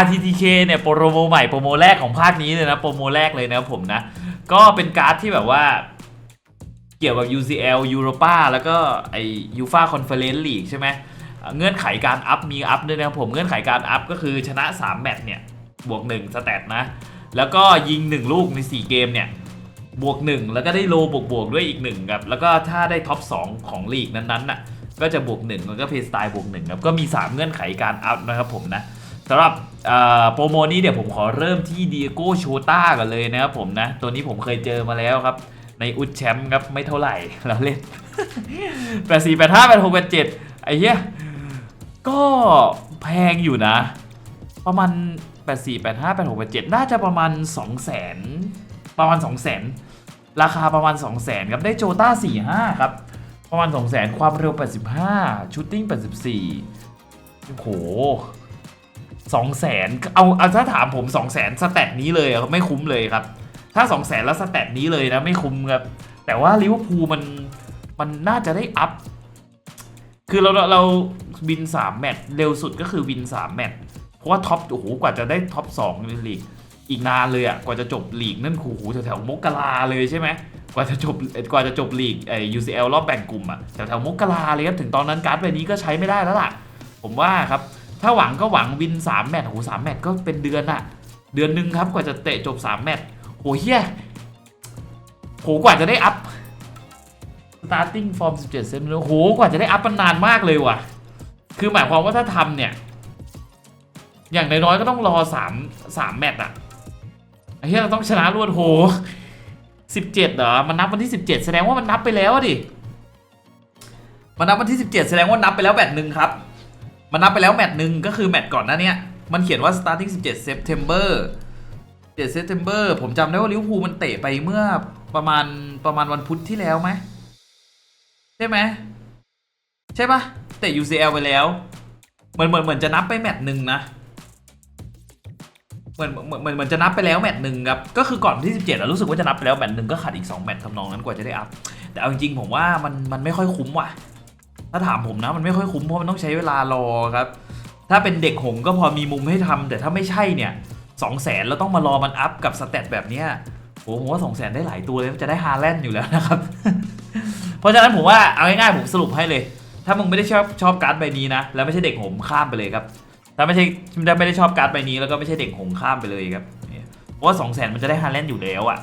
RTTK เนี่ยโปรโมใหม่โปรโมแรกของภาคนี้เลยนะโปรโมแรกเลยนะครับผมนะ ก็เป็นการ์ดที่แบบว่าเกี่ยวกับ UCL Europa แล้วก็ไอ UEFA Conference League ใช่ไหมเงื่อนไขการอัพมีอัพด้วยนะครับผมเงื่อนไขการอัพก็คือชนะ 3 แมตช์เนี่ยบวก1สแตทนะ แล้วก็ยิง 1 ลูกใน 4 เกมเนี่ยบวก 1 แล้วก็ได้โลบวกบวกๆด้วยอีก1ครับแล้วก็ถ้าได้ท็อป 2 ของลีกนั้นๆน่ะก็จะบวก1แล้วก็เพย์สไตล์บวก1ครับก็มี 3 เงื่อนไขการอัพนะครับผมนะ สำหรับโปรโมนี้เดี๋ยวผมขอเริ่มที่ดีโก้โชต้ากันเลยนะครับผมนะ ตัวนี้ผมเคยเจอมาแล้วครับ ในอุดแชมป์ครับ ไม่เท่าไหร่เราเล่นแปดสี่แปดห้าแปดหกแปดเจ็ดไอ้เหี้ย ก็แพงอยู่นะ ประมาณแปดสี่แปดห้าแปดหกแปดเจ็ดน่าจะประมาณสองแสนประมาณสองแสนราคาประมาณสองแสนครับได้โจต้าสี่ห้าครับประมาณสองแสนความเร็ว85ชูตติ้ง84โอ้โห สองแสนเอาเอาถ้าถามผมสองแสนสแตทนี้เลยอะไม่คุ้มเลยครับ ถ้าสองแสนแล้วสแตทนี้เลยนะไม่คุ้มครับแต่ว่าลิเวอร์พูลมันมันน่าจะได้อัพคือเราเราเราวิน 3 แมตช์เร็วสุดก็คือวิน 3 แมตช์เพราะว่าท็อปโอ้โหกว่าจะได้ท็อป2ในลีกอีกนานเลยอะกว่าจะจบลีกนั่นโอ้โหแถวๆมกราเลยใช่ไหมกว่าจะจบกว่าจะจบลีกไอ้ UCL รอบแบ่งกลุ่มอะแถวๆมกราเลยครับถึงตอนนั้นการ์ดใบนี้ก็ใช้ไม่ได้แล้วล่ะ ผมว่าครับ ถ้าหวังก็หวังวิน 3 แมตช์โอ้โหสามแมตช์ก็เป็นเดือนอะเดือนหนึ่งครับกว่าจะเตะจบ 3 แมตช์โหเฮียโหกว่าจะได้อัพ starting form 17เซนโหกว่าจะได้อัพมันนานมากเลยว่ะ คือหมายความว่าถ้าทำเนี่ย อย่างน้อยๆก็ต้องรอ 3 3 แมตช์อะไอ้เฮียเราต้องชนะรวดโห17เหรอ มันนับวันที่ 17 แสดงว่ามันนับไปแล้วดิ มันนับวันที่ 17 แสดงว่านับไปแล้วแมตช์หนึ่งครับ มันนับไปแล้วแมตช์หนึ่งก็คือแมตช์ก่อนหน้านี้มันเขียนว่า starting 17 September 7 September ผมจำได้ว่าลิเวอร์พูลมันเตะไปเมื่อประมาณประมาณวันพุธที่แล้วไหมใช่ไหมใช่ปะเตะ UCL ไปแล้วเหมือนเหมือนเหมือนจะนับไปแมตช์หนึ่งนะเหมือนเหมือนเหมือนจะนับไปแล้วแมตช์หนึ่งครับก็คือก่อนที่17อะรู้สึกว่าจะนับไปแล้วแมตช์หนึ่งก็ขาดอีก2แมตช์ทำนองนั้นกว่าจะได้อัพแต่เอาจริงๆผมว่ามันมันไม่ค่อยคุ้มว่ะ ถ้าถามผมนะมันไม่ค่อยคุ้มเพราะมันต้องใช้เวลารอครับ ถ้าเป็นเด็กหงก็พอมีมุมให้ทำแต่ถ้าไม่ใช่เนี่ยสองแสนแล้วต้องมารอมันอัพกับสเตตแบบเนี้ยโหผมว่าสองแสนได้หลายตัวเลยจะได้ฮาแลนด์อยู่แล้วนะครับ เพราะฉะนั้นผมว่าเอาง่ายๆผมสรุปให้เลย ถ้ามึงไม่ได้ชอบชอบการ์ดใบนี้นะ แล้วไม่ใช่เด็กหงข้ามไปเลยครับถ้าไม่ใช่ถ้าไม่ได้ชอบการ์ดใบนี้แล้วก็ไม่ใช่เด็กหงข้ามไปเลยครับเนี่ยเพราะว่าสองแสนมันจะได้ฮาแลนด์อยู่แล้วอะ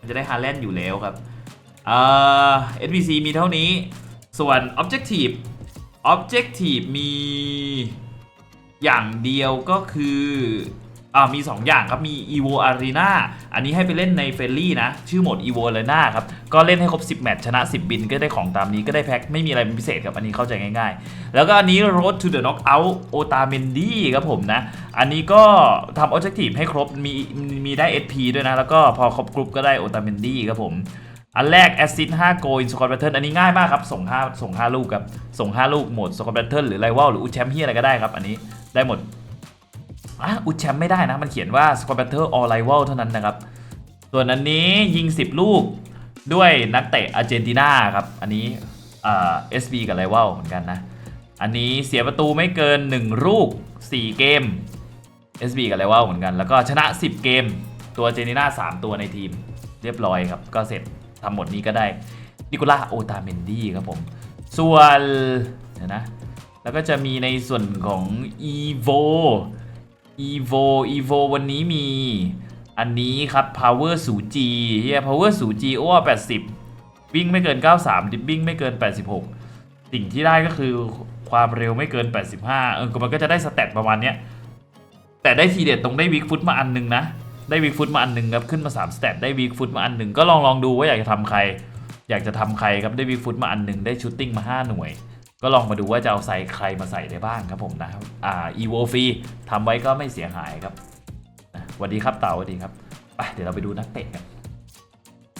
มันจะได้ฮาแลนด์อยู่แล้วครับเอ่อ SBC มีเท่านี้ ส่วน Objective Objective มีอย่างเดียวก็คืออ่ามี 2 อย่างครับ มี Evo Arena อันนี้ให้ไปเล่นในเฟรลี่นะ ชื่อโหมด Evo Arena ครับ ก็เล่นให้ครบ 10 แมตช์ชนะ 10 บินก็ได้ของตามนี้ก็ได้แพ็ค ไม่มีอะไรเป็นพิเศษครับ อันนี้เข้าใจง่ายๆ แล้วก็อันนี้ Road to the Knockout Otamendi ครับผมนะ อันนี้ก็ทำ Objective ให้ครบ มีมีได้ SP ด้วยนะ แล้วก็พอครบกรุ๊ปก็ได้ Otamendi ครับผม อันแรกแอสซิส5โกอินสกอตแบทเทิลอันนี้ง่ายมากครับ ส่ง5ส่ง5ลูกครับ ส่ง 5 ลูกโหมดสกอตแบทเทิลหรือไรว a ลหรืออุดแชมป์เฮียอะไรก็ได้ครับ อันนี้ได้หมดอะอุดแชมป์ไม่ได้นะ มันเขียนว่าสกอตแบทเทิลออไ i ว a ลเท่านั้นนะครับ ส่วนอันนี้ยิง 10 ลูกด้วยนักเตะอาร์เจนตินาครับ อันนี้เอ่า SB กับไรว a ลเหมือนกันนะ อันนี้เสียประตูไม่เกิน 1 ลูก 4 เกม SB กับไรว a ลเหมือนกัน แล้วก็ชนะ 10 เกม ตัวเจนตินา3 ตัวในทีม เรียบร้อยครับก็เสร็จ ทำหมดนี้ก็ได้นิโคล่าโอตาเมนดี้ครับผม ส่วนเดี๋ยวนะ แล้วก็จะมีในส่วนของ evo evo evo วันนี้มีอันนี้ครับ power 0 g เฮีย power 0 g โอ้80 วิ่งไม่เกิน 93 ดิบบิ้งไม่เกิน 86 สิ่งที่ได้ก็คือความเร็วไม่เกิน 85 เออมันก็จะได้สเตตประมาณเนี้ยแต่ได้ทีเด็ดตรงได้วิกฟุตมาอันหนึงนะ ได้วีคฟุตมาอันหนึ่งครับขึ้นมา3สเตตได้วีคฟุตมาอันหนึ่งก็ลองลองดูว่าอยากจะทำใคร อยากจะทำใครครับได้วีคฟุตมาอันหนึ่งได้ชูตติ้งมา 5 หน่วย ก็ลองมาดูว่าจะเอาใส่ใครมาใส่ได้บ้างครับผมนะครับอ่าอีโวฟรีทำไว้ก็ไม่เสียหายครับสวัสดีครับเต่าสวัสดีครับไปเดี๋ยวเราไปดูนักเตะกัน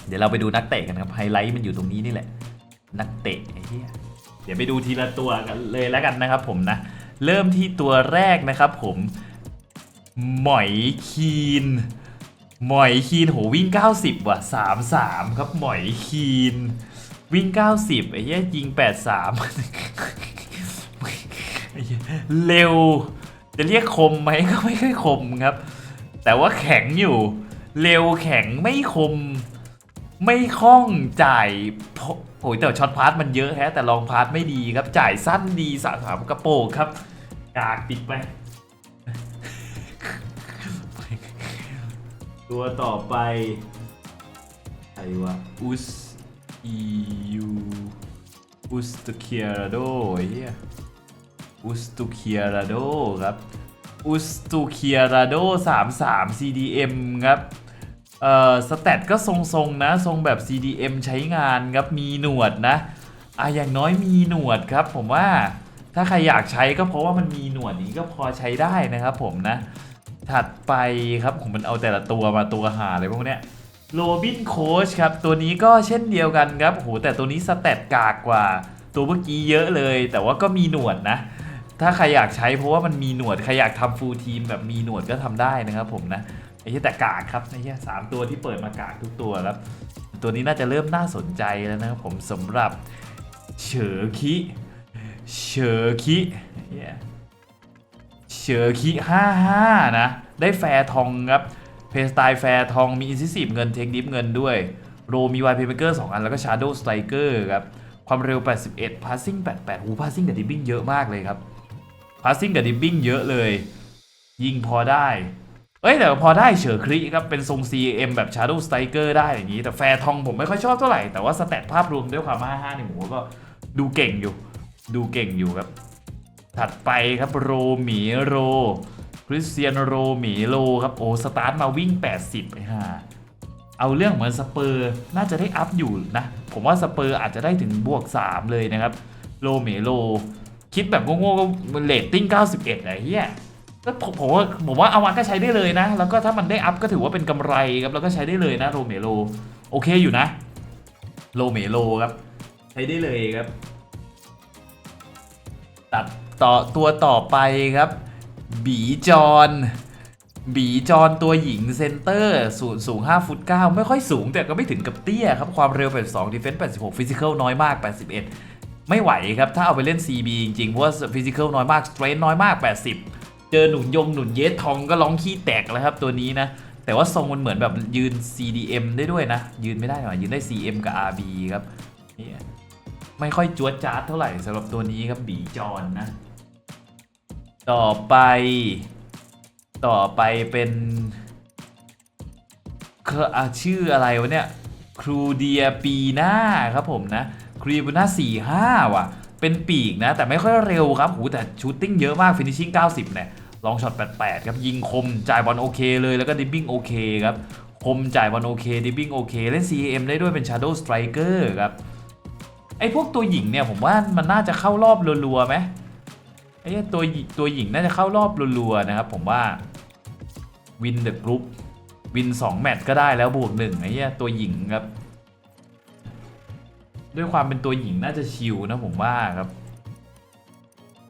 เดี๋ยวเราไปดูนักเตะกันครับไฮไลท์มันอยู่ตรงนี้นี่แหละ นักเตะไอ้เหี้ยเดี๋ยวไปดูทีละตัวกันเลยแล้วกันนะครับผมนะเริ่มที่ตัวแรกนะครับผม หมอยคีน หมอยคีนโหวิ่ง 90 ว่ะ 33 ครับหมอยคีน วิ่ง 90 ไอ้เหี้ยยิง 83เหี้ยเร็ว จะเรียกคมไหมก็ไม่ค่อยคมครับ แต่ว่าแข็งอยู่ เร็วแข็งไม่คม ไม่คล่องจ่ายโอ้ยแต่ช็อตพาร์ทมันเยอะแฮะแต่ลองพาร์ทไม่ดีครับ จ่ายสั้นดีสามสามกระโปงครับกากติดไป ตัวต่อไปใครวะอุสอียูอุสตุเคียราโดเฮียอุสตุเคียราโดครับอุสตุเคียราโด33 CDM ครับเอ่อสแตทก็ทรงๆนะ ทรงแบบ CDM ใช้งานครับ มีหนวดนะอะอย่างน้อยมีหนวดครับ ผมว่าถ้าใครอยากใช้ก็เพราะว่ามันมีหนวดนี้ก็พอใช้ได้นะครับผมนะ ถัดไปครับผมมันเอาแต่ละตัวมาตัวหาเลยพวกเนี้ยโรบินโคชครับ ตัวนี้ก็เช่นเดียวกันครับโหแต่ตัวนี้สแตทกากกว่า ตัวเมื่อกี้เยอะเลย แต่ว่าก็มีหนวดนะ ถ้าใครอยากใช้เพราะว่ามันมีหนวด ใครอยากทำฟูลทีมแบบมีหนวดก็ทำได้นะครับผมนะไอ้ที่แต่กากครับไอ้ที่สามตัวที่เปิดมากากทุกตัวครับ ตัวนี้น่าจะเริ่มน่าสนใจแล้วนะครับผมสำหรับเฉอคิเฉอคิเหี้ย เฉอคิ55 นะ ได้แฟร์ทองครับ เพสไตล์แฟร์ทองมีอินซิสีเงินเทคดิฟเงินด้วย โรมีไวเพเ m เกอร์2อัน แล้วก็ชาร์โดสไตรเกอร์ครับ ความเร็ว 81 passing 88หู passing กับดิบบิ้งเยอะมากเลยครับ passing กับดิบบิ้งเยอะเลย ยิงพอได้ เอ้ย แต่พอได้เฉอคริครับ เป็นทรง CM แบบ Shadow Striker ได้อย่างนี้ แต่แฟร์ทองผมไม่ค่อยชอบเท่าไหร่ แต่ว่าสแตทภาพรวมด้วยความ55นี่ผมว่ก็ดูเก่งอยู่ ดูเก่งอยู่ครับ ถัดไปครับโรหมีโรคริสเตียนโรหมีโลครับโอ้สตาร์ทมาวิ่ง 80ไปฮ่าเอาเรื่องเหมือนสเปอร์น่าจะได้อัพอยู่นะ ผมว่าสเปอร์อาจจะได้ถึงบวก 3 เลยนะครับโรหมีโล คิดแบบโง่ๆก็เลตติ้ง 91ไอ้เหี้ยก็ผมผมว่าผมว่าเอามาก็ใช้ได้เลยนะ แล้วก็ถ้ามันได้อัพก็ถือว่าเป็นกำไรครับแล้วก็ใช้ได้เลยนะโรเมโล โอเคอยู่นะโรเมโลครับ ใช้ได้เลยครับ ตัด ต่อตัวต่อไปครับ บีจอนบีจอนตัวหญิงเซนเตอร์สูงสูง5ฟุต9ไม่ค่อยสูงแต่ก็ไม่ถึงกับเตี้ยครับ ความเร็ว 82 Defense 86 Physical น้อยมาก 81 ไม่ไหวครับ ถ้าเอาไปเล่น CB จริงๆ เพราะว่า Physical น้อยมาก Strength น้อยมาก 80 เจอหนุนยงหนุนเยสทองก็ร้องขี้แตกแล้วครับตัวนี้นะ แต่ว่าทรงมันเหมือนแบบยืน CDM ได้ด้วยนะ ยืนไม่ได้หรอยืนได้ CM กับ RB ครับนี่ไม่ค่อยจวดจ้าดเท่าไหร่สำหรับตัวนี้ครับบีจอนนะ ต่อไป ต่อไปเป็นเอะชื่ออะไรวะเนี่ยครูเดียปีหน้าครับผมนะครูเดียปีหน้าสี่ห้าว่ะ เป็นปีกนะ แต่ไม่ค่อยเร็วครับหูแต่ชูตติ้งเยอะมากฟินิชชิ่ง90 เนี่ยลองช็อต88 ครับ ยิงคม จ่ายบอลโอเคเลยแล้วก็ดิบบิ้งโอเคครับ คมจ่ายบอลโอเค ดิบบิ้งโอเค เล่น CM ได้ด้วยเป็น Shadow Striker ครับ ไอพวกตัวหญิงเนี่ย ผมว่ามันน่าจะเข้ารอบรัวๆไหม ไอ้ตัวตัวหญิงน่าจะเข้ารอบรัวๆนะครับ ผมว่าวินเดอะกรุ๊ปวิน 2 แมตช์ก็ได้แล้วบวกหนึ่งไอ้เหี้ยตัวหญิงครับ ด้วยความเป็นตัวหญิงน่าจะชิลนะผมว่าครับ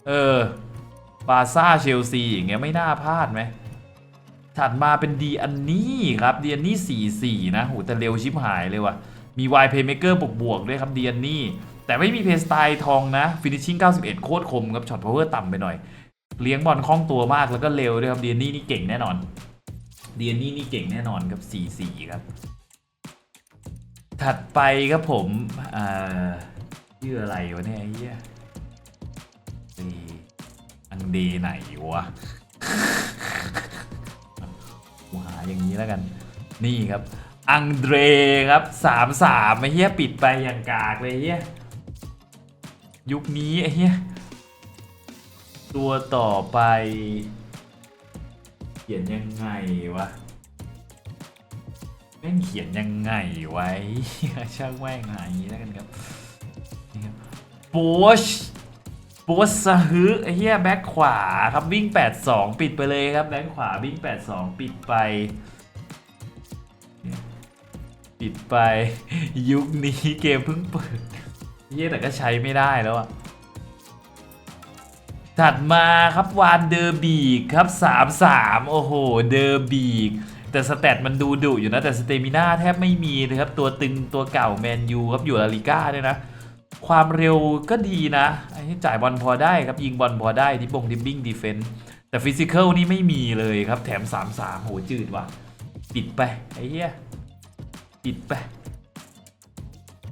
เออบาซ่าเชลซีอย่างเงี้ยไม่น่าพลาดไหมถัดมาเป็นดีอันนี้ครับดีอันนี้ 44 นะโหแต่เร็วชิบหายเลยว่ะมีวายเพย์เมเกอร์บวกๆด้วยครับดีอันนี่ แต่ไม่มีเพย์สไตล์ทองนะฟินิชชิ่ง91 โคตรคมครับช็อตพาวเวอร์ต่ำไปหน่อย เลี้ยงบอลคล่องตัวมากแล้วก็เร็วด้วยครับเดีอันนี่นี่เก่งแน่นอน เดีอันนี่นี่เก่งแน่นอนครับ 44 ครับ ถัดไปครับผมอ่าชื่ออะไรวะเนี่ยไอ้เหี้ยเอ้ยอังเดไหนวะหาอย่างนี้แล้วกัน นี่ครับ อังเดรครับสามสามไอ้เหี้ยปิดไปอย่างกากเลยไอ้เหี้ย ยุคนี้ไอ้เหี้ยตัวต่อไป เขียนยังไงวะแม่งเขียนยังไงไว้ ช่างแม่งหาอย่างนี้แล้วกันครับนี่ครับโบชโบสซะฮึไอ้เหี้ยแบ็คขวาครับวิ่ง 82 ปิดไปเลยครับแบ็คขวาวิ่ง 82 ปิดไป ปิดไป ยุคนี้เกมเพิ่งเปิด เหี้ยแต่ก็ใช้ไม่ได้แล้วอะถัดมาครับวานเดอร์บีกครับ3-3 โอ้โห เดอร์บีก แต่สแตทมันดูดุอยู่นะ แต่สเตมิน่าแทบไม่มีเลยครับ ตัวตึงตัวเก่าแมนยูครับอยู่ลาลิก้าด้วยนะ ความเร็วก็ดีนะไอ้จ่ายบอลพอได้ครับ ยิงบอลพอได้ดิบงดิบบิ้งดีเฟนต์แต่ฟิสิก a l นี่ไม่มีเลยครับ แถม 3-3 โหจืดว่ะ ปิดไป ไอ้เหี้ยปิดไป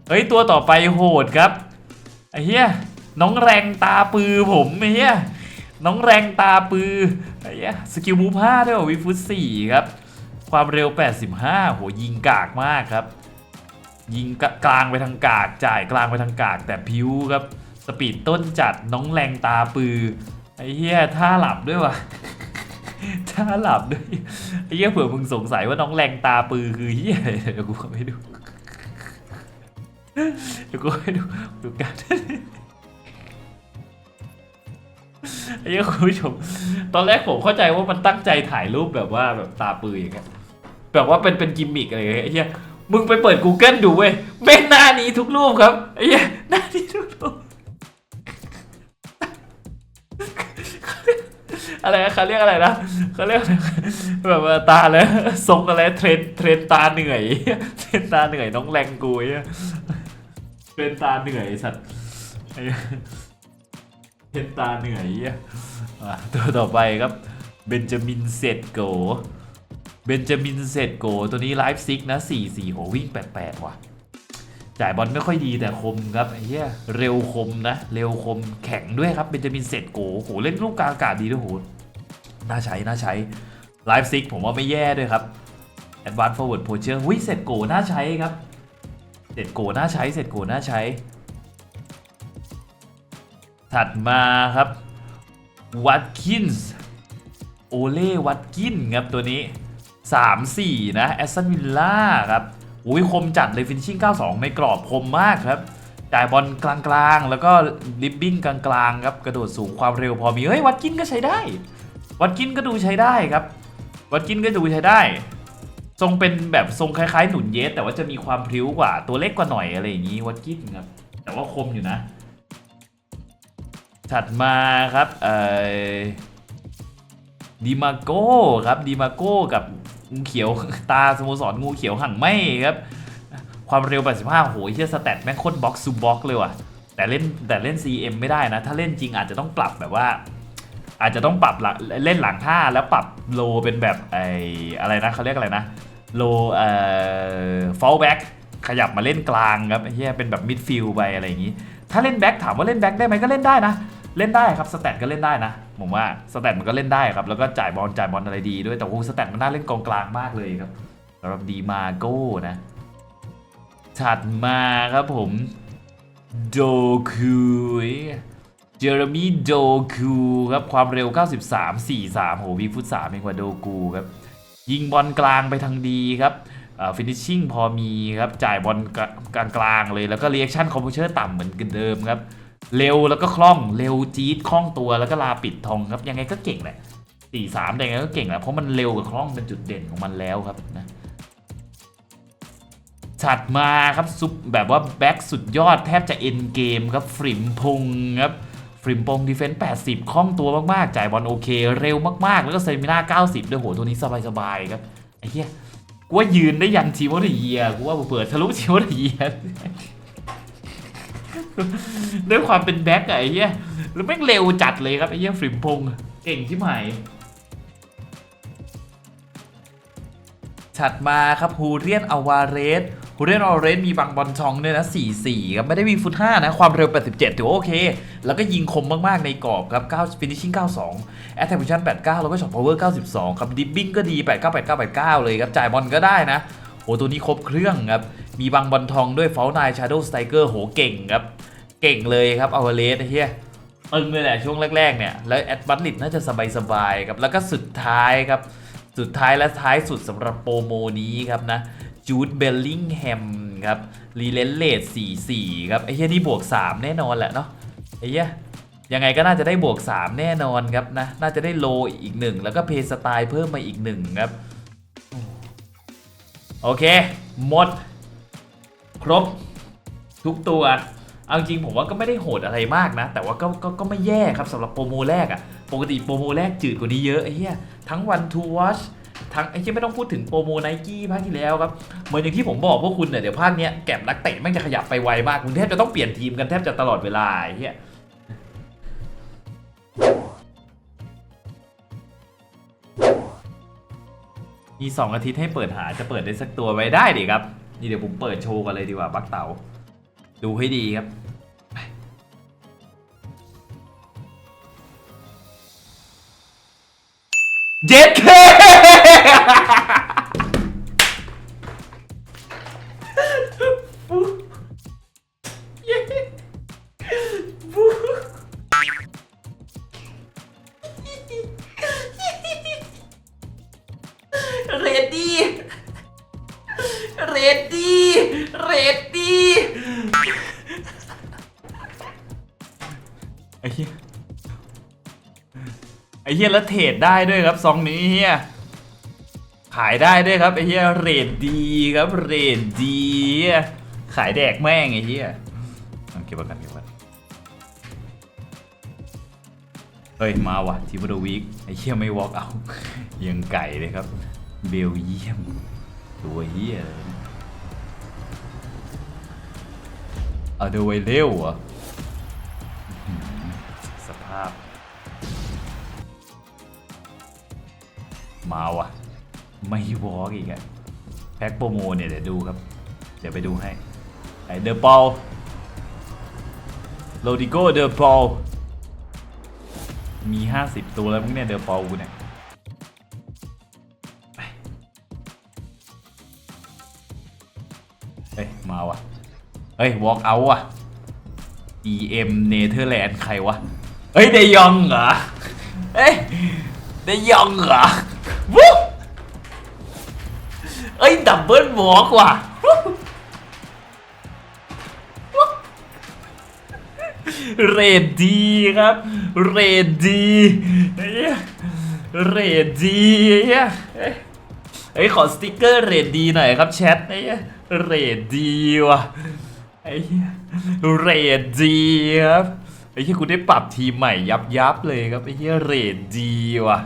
เฮ้ยตัวต่อไปโหดครับไอ้เหี้ยน้องแรงตาปือผมไอ้เหี้ยน้องแรงตาปือไอ้เหี้ยสกิลมูฟ5ด้วยวะวิฟุตสี่ครับ ความเร็ว 85โหยิงกากมากครับ ยิงกกลางไปทางกากจ่ายกลางไปทางกากแต่พิ้วครับสปีดต้นจัดน้องแรงตาปือไอ้เหี้ยท่าหลับด้วยวะท่าหลับด้วยไอ้เหี้ยเผื่อมึงสงสัยว่าน้องแรงตาปือคือเหี้ยเดี๋ยวกูเอาไปดู เดี๋ยวกูให้ดูดูกันไอ้เหี้ยคุณผู้ชม ตอนแรกผมเข้าใจว่ามันตั้งใจถ่ายรูปแบบว่าแบบตาปืออย่างเงี้ยแบบว่าเป็นเป็นกิมมิกอะไรเงี้ยไอ้เหี้ยมึงไปเปิด Google ดูเว้ยแม่งหน้านี้ทุกรูปครับไอ้เหี้ยหน้านี้ทุกรูปอะไรเขาเรียกอะไรนะเขาเรียกอะไรแบบว่าตาแล้วทรงอะไรเทรนเทรนตาเหนื่อยเทรนตาเหนื่อยน้องแรงกูเหี้ย เทรนตาเหนื่อยสัตว์เหี้ยเทรนตาเหนื่อยอะตัวต่อไปครับเบนจามินเซตโกเบนจามินเซตโกตัวนี้ไลฟ์ซิกนะ4 4โหวิ่ง 88 ว่ะ จ่ายบอลไม่ค่อยดีแต่คมครับไอ้เหี้ยเร็วคมนะ เร็วคมแข็งด้วยครับเบนจามินเซตโกโหเล่นลูกกลางอากาศดีด้วยโหน่าใช้ น่าใช้ไลฟ์ซิกผมว่าไม่แย่ด้วยครับแอดวานซ์ฟอร์เวิร์ดโพเชอร์หุ้ยเซตโกน่าใช้ครับ เซตโกน่าใช้เซตโกน่าใช้ ถัดมาครับวัตคินส์โอเล่วัตกินครับตัวนี้ 3-4 นะแอสตันวิลล่าครับอุ้ยคมจัดเลยฟินชิ่ง 92ไม่กรอบคมมากครับจ่ายบอลกลางๆ แล้วก็ลิบบิ้งกลางๆ ครับ กระโดดสูงความเร็วพอมี เฮ้ย วัดกินก็ใช้ได้ วัดกินก็ดูใช้ได้ครับ วัดกินก็ดูใช้ได้ ทรงเป็นแบบทรงคล้ายๆ หนุนเยส แต่ว่าจะมีความพริ้วกว่าตัวเล็กกว่าหน่อยอะไรอย่างนี้วัดกินครับ แต่ว่าคมอยู่นะ ถัดมาครับเอ่อดิมาโก้ครับดิมาโก้กับงูเขียวตาสโมสรงูเขียวห่างไม่ครับ ความเร็ว 85โหเฮียสแตทแม่งโคตรบ็อกซ์ซูบ็อกเลยว่ะ แต่เล่นแต่เล่น CM ไม่ได้นะ ถ้าเล่นจริงอาจจะต้องปรับแบบว่า อาจจะต้องปรับหลังเล่นหลังท่าแล้วปรับโลเป็นแบบไออะไรนะเขาเรียกอะไรนะ โลเอ่อฟอลแบ็กขยับมาเล่นกลางครับเฮียเป็นแบบมิดฟิลไปอะไรอย่างนี้ ถ้าเล่นแบ็กถามว่าเล่นแบ็กได้ไหมก็เล่นได้นะ เล่นได้ครับสแตทก็เล่นได้นะ ผมว่าสแตทมันก็เล่นได้ครับ แล้วก็จ่ายบอลจ่ายบอลอะไรดีด้วยแต่โอ้สแตทมันน่าเล่นกองกลางมากเลยครับสำหรับดีมาโก้นะถัดมาครับผมโดคูเจอร์มีโดคูครับความเร็ว 93 43โหวีฟุต3เองกว่าโดกูครับ ยิงบอลกลางไปทางดีครับฟินิชชิ่งพอมีครับ จ่ายบอลกลางกลางๆเลยแล้วก็เรีแอคชั่นคอมพิวเตอร์ต่ำเหมือนเดิมครับ เร็วแล้วก็คล่องเร็วจี๊ดคล่องตัวแล้วก็ลาปิดทองครับ ยังไงก็เก่งแหละ43แต่ยังไงก็เก่งแหละเพราะมันเร็วกับคล่องเป็นจุดเด่นของมันแล้วครับนะถัดมาครับซุปแบบว่าแบ็กสุดยอดแทบจะเอ็นเกมครับฟริมพงครับ ฟริมพงดีเฟนส์80 คล่องตัวมากๆ จ่ายบอลโอเค เร็วมากๆ แล้วก็เซมิน่า 90 ด้วยโห ตัวนี้สบายๆครับ ไอ้เหี้ย กูว่ายืนได้ยันทีมอลเยียกูว่าเปิดทะลุทีมอลเยียด้วยความเป็นแบ็กอะไอ้เหี้ย แล้วแม่งเร็วจัดเลยครับ ไอ้เหี้ยฟริมพงเก่งที่ไหนถัดมาครับฮูเรียนอวาเรส ฮูเรียนอวาเรสมีบางบอลชองด้วยนะ 4-4 ครับไม่ได้มีฟุต 5 นะ ความเร็ว 87 ถือว่าโอเค แล้วก็ยิงคมมาก ๆ ในกรอบครับ9 finishing 92 attack position 89 แล้วก็ shot power 92 ครับ dipping ก็ดี 89 89 89 เลยครับ จ่ายบอลก็ได้นะ โห ตัวนี้ครบเครื่องครับ มีบางบอลทองด้วย f a l n i shadow striker โห เก่งครับ เก่งเลยครับอวาเรสเหี้ยตึงเลยแหละช่วงแรก ๆ เนี่ย แล้วแอดบัตลิดน่าจะสบายๆครับ แล้วก็สุดท้ายครับ สุดท้ายและท้ายสุดสำหรับโปรโมนี้ครับนะ จูดเบลลิงแฮมครับรีเลนเลด44 ครับ ไอ้เหี้ยนี่บวก 3 แน่นอนแหละเนาะไอ้เหี้ยยังไงก็น่าจะได้บวก 3 แน่นอนครับนะ น่าจะได้โลอีกหนึ่งแล้วก็เพย์สไตล์เพิ่มมาอีกหนึ่งครับ โอเค หมด ครบ ทุกตัว เอาจริงผมว่าก็ไม่ได้โหดอะไรมากนะ แต่ว่าก็ก็ก็ไม่แย่ครับสำหรับโปรโมแรกอะ่ะ ปกติโปรโมแรกจืดกว่านี้เยอะไอ้เหี้ยทั้งวันทูวอช ทั้งไอ้ที่ไม่ต้องพูดถึงโปรโมไนกี้ภาคที่แล้วครับเหมือนอย่างที่ผมบอกพวกคุณเนี่ยเดี๋ยวภาคเนี้ยแก็บนักเตะแม่งจะขยับไปไวมากคุณแทบจะต้องเปลี่ยนทีมกันแทบจะตลอดเวลาไอ้เหี้ยมีสองอาทิตย์ให้เปิดหาจะเปิดได้สักตัวไว้ได้ดิครับ นี่เดี๋ยวผมเปิดโชว์กันเลยดีกว่าบักเต๋าดูให้ดีครับ เรดดี้ เรดดี้ เรดดี้ไอ้เหี้ย ไอ้เหี้ยแล้วเทรดได้ด้วยครับซองนี้เฮี้ย ขายได้ด้วยครับไอ้เหี้ยเรดดีครับเรดดีขายแดกแม่งไอ้เหี้ยเก็บไว้กันเก็บไว้เฮ้ย มาว่ะทีมโดวีกไอ้เหี้ยไม่วอล์กเอายังไก่เลยครับ เบลเยียม ตัวเฮียเลยเอาเดไวเร็วเหรออื้อหือสภาพ มาว่ะ ไม่วอล์กอีกอะแพ็คโปรโมเนี่ยเดี๋ยวดูครับ เดี๋ยวไปดูให้ ไอเดอะปอลโรดิโกเดอะปอลมี 50 ตัวแล้วมั้งเนี่ย เดอะปอลกูเนี่ย มาว่ะเฮ้ย walk out ว่ะ EM เนเธอร์แลนด์ใครวะ เฮ้ยเดยองเหรอ เฮ้ยเดยองเหรอวู้เอ้ยดับเบิลวอล์กว่ะเรดดีครับ เรดดีเฮ้ยเรดดีเฮ้ย เฮ้ยขอสติกเกอร์เรดดีหน่อยครับแชทไอ้เรดดีว่ะไอ้เรดดีครับไอ้เหี้ยกูได้ปรับทีใหม่ยับยับเลยครับไอ้เหี้ยเรดดีว่ะ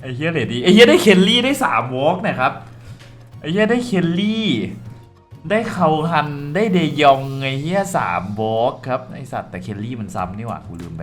ไอ้เหี้ยเรดดีไอ้เฮียได้เคนลี่ได้สามวอล์กนะครับไอ้เฮียได้เคนลี่ได้เขาฮันได้เดยองไอ้เหี้ยสามวอล์กครับไอ้สัตว์แต่เคนลี่มันซ้ำนี่หว่ากูลืมไป